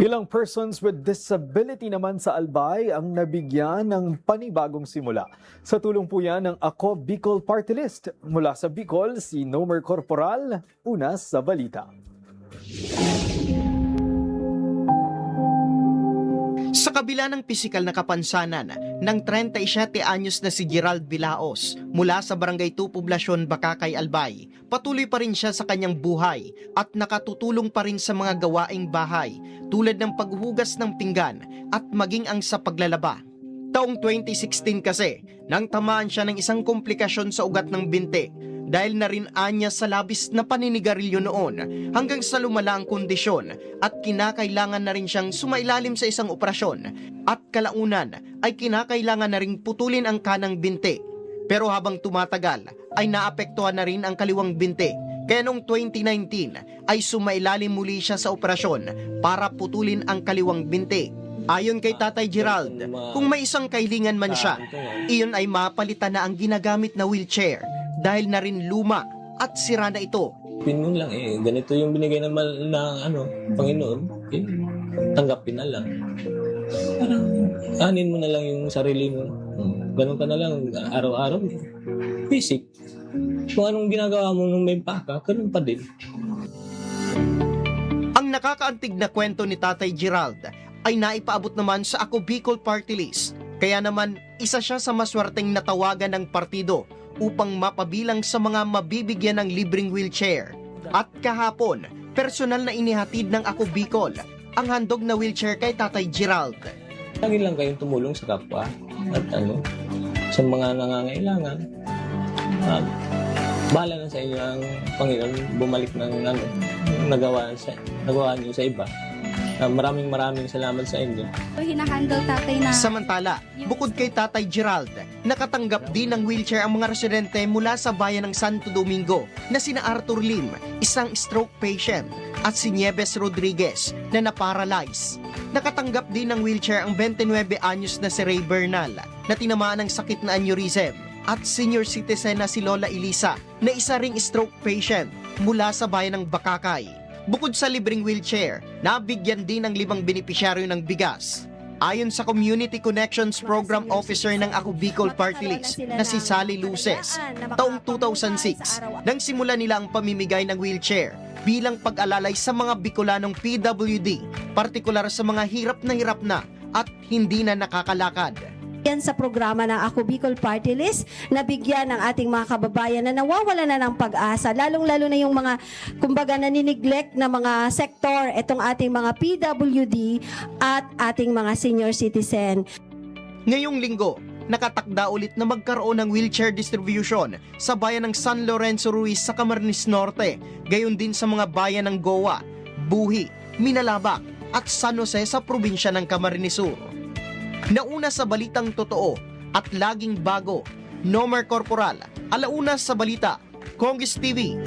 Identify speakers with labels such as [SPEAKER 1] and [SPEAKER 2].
[SPEAKER 1] Ilang persons with disability naman sa Albay ang nabigyan ng panibagong simula. Sa tulong po yan ng Ako Bicol Party List. Mula sa Bicol, si Nomer Corporal, una sa balita.
[SPEAKER 2] Sa kabila ng pisikal na kapansanan ng 37 anyos na si Gerald Vilaos mula sa Barangay 2 Poblasyon Bakakay Albay, patuloy pa rin siya sa kanyang buhay at nakatutulong pa rin sa mga gawaing bahay tulad ng paghuhugas ng pinggan at maging ang sa paglalaba. Taong 2016 kasi, nang tamaan siya ng isang komplikasyon sa ugat ng binti dahil na rin anya sa labis na paninigarilyo noon hanggang sa lumala ang kondisyon at kinakailangan na rin siyang sumailalim sa isang operasyon at kalaunan ay kinakailangan na ring putulin ang kanang binti. Pero habang tumatagal ay naapektuhan na rin ang kaliwang binti kaya noong 2019 ay sumailalim muli siya sa operasyon para putulin ang kaliwang binti. Ayon kay Tatay Gerald, kung may isang kailingan man siya, iyon ay mapalitan na ang ginagamit na wheelchair dahil na rin luma at sira na ito.
[SPEAKER 3] Pinun lang eh, ganito yung binigay ng mal na ano, Panginoon, eh, tanggapin na lang. Parang anin mo na lang yung sarili mo. Ganun ka na lang araw-araw. Basic. Kung anong ginagawa mo nung may paka, ganun pa din.
[SPEAKER 2] Ang nakakaantig na kwento ni Tatay Gerald ay naipaabot naman sa Ako Bicol Party List. Kaya naman, isa siya sa maswerteng natawagan ng partido upang mapabilang sa mga mabibigyan ng libreng wheelchair. At kahapon, personal na inihatid ng Ako Bicol ang handog na wheelchair kay Tatay Gerald.
[SPEAKER 3] Lagi lang kayong tumulong sa kapwa at ano, sa mga nangangailangan. At bahala na sa inyo ang Panginoon bumalik ng ano, nagawa, sa, nagawa niyo sa iba. Ah, maraming maraming salamat sa inyo.
[SPEAKER 4] hinahandle tatay na
[SPEAKER 2] Samantala, bukod kay Tatay Gerald, nakatanggap din ng wheelchair ang mga residente mula sa bayan ng Santo Domingo na sina Arthur Lim, isang stroke patient, at si Nieves Rodriguez na naparalyze. Nakatanggap din ng wheelchair ang 29 anyos na si Ray Bernal na tinamaan ng sakit na aneurysm at senior citizen na si Lola Elisa na isa ring stroke patient mula sa bayan ng Bakakay. Bukod sa libreng wheelchair, nabigyan din ng limang benepisyaryo ng bigas. Ayon sa Community Connections Program Officer ng Ako Bicol Party List na si Sally Luces, taong 2006, nang simula nila ang pamimigay ng wheelchair bilang pag-alalay sa mga Bicolanong PWD, partikular sa mga hirap na hirap na at hindi na nakakalakad.
[SPEAKER 4] Yan sa programa ng Ako Bicol Party List na bigyan ng ating mga kababayan na nawawala na ng pag-asa, lalong-lalo na yung mga kumbaga naniniglect na mga sektor, itong ating mga PWD at ating mga senior citizen.
[SPEAKER 2] Ngayong linggo, nakatakda ulit na magkaroon ng wheelchair distribution sa bayan ng San Lorenzo Ruiz sa Camarines Norte, gayon din sa mga bayan ng Goa, Buhi, Minalabak at San Jose sa probinsya ng Camarines Sur. Nauna sa balitang totoo at laging bago, Nomer Corporal, alauna sa balita, Congress TV,